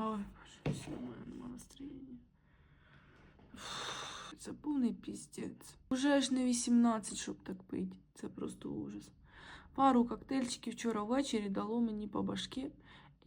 Ой, боже, все, мене нема настроєння. Це повний піздець. Уже ж не 18, щоб так пити. Це просто ужас. Пару коктейльчиків вчора ввечері дало мені по башки,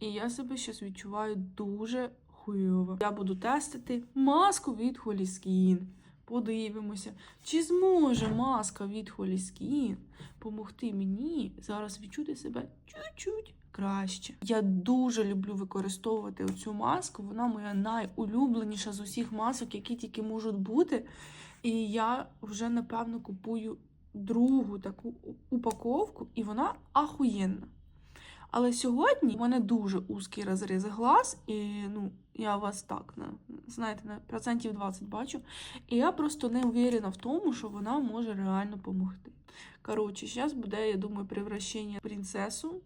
і я себе зараз відчуваю дуже хуйово. Я буду тестити маску від Холіскін. Подивимося, чи зможе маска від Холіскін допомогти мені зараз відчути себе чуть-чуть краще. Я дуже люблю використовувати цю маску. Вона моя найулюбленіша з усіх масок, які тільки можуть бути. І я вже напевно купую другу таку упаковку, і вона ахуєнна. Але сьогодні у мене дуже узкий розріз глаз, і ну, я вас так на знаєте, на процентів 20 бачу. І я просто не уверена в тому, що вона може реально допомогти. Коротше, зараз буде, я думаю, превращення принцесу.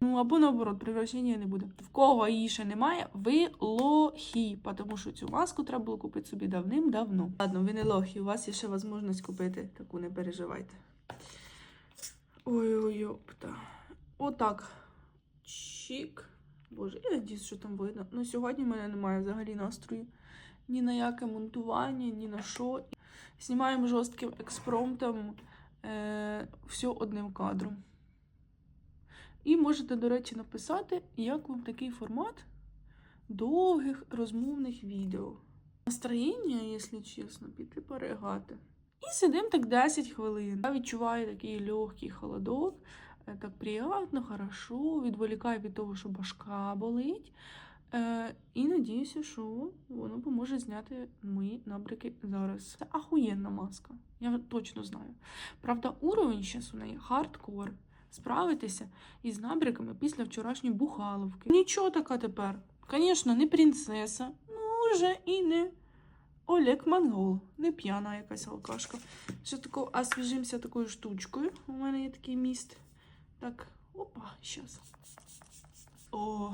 Ну, або наоборот, превращення не буде. В кого її ще немає, ви лохи, тому що цю маску треба було купити собі давним-давно. Ладно, ви не лохи, у вас є ще можливість купити, таку не переживайте. Ой-ой, йопта. Отак. Чик. Боже, я надіюсь, що там видно. Ну, сьогодні в мене немає взагалі настрою ні на яке монтування, ні на що. Знімаємо жорстким експромтом е, все одним кадром. І можете, до речі, написати, як вам такий формат довгих розмовних відео. Настроєння, якщо чесно, піти перегати. І сидимо так 10 хвилин. Я відчуваю такий легкий холодок, е, так приємно, хорошо, відволікає від того, що башка болить. Е, і надіюся, що воно поможе зняти мої набряки зараз. Це ахуєнна маска, я точно знаю. Правда, уровень зараз у неї хардкор. Справитися із набряками після вчорашньої бухаловки. Нічого така тепер. Звісно, не принцеса, ну вже і не Олег Монгол, не п'яна якась алкашка. Ще тако освіжимося такою штучкою. У мене є такий міст. Так, опа, щас. О.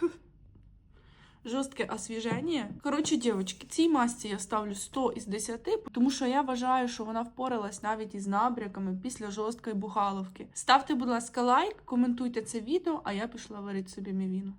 Жорстке освіження. Коротше, дівчатки, цій масці я ставлю 100 із 10, тому що я вважаю, що вона впоралась навіть із набряками після жорсткої бухаловки. Ставте, будь ласка, лайк, коментуйте це відео, а я пішла варити собі мівіну.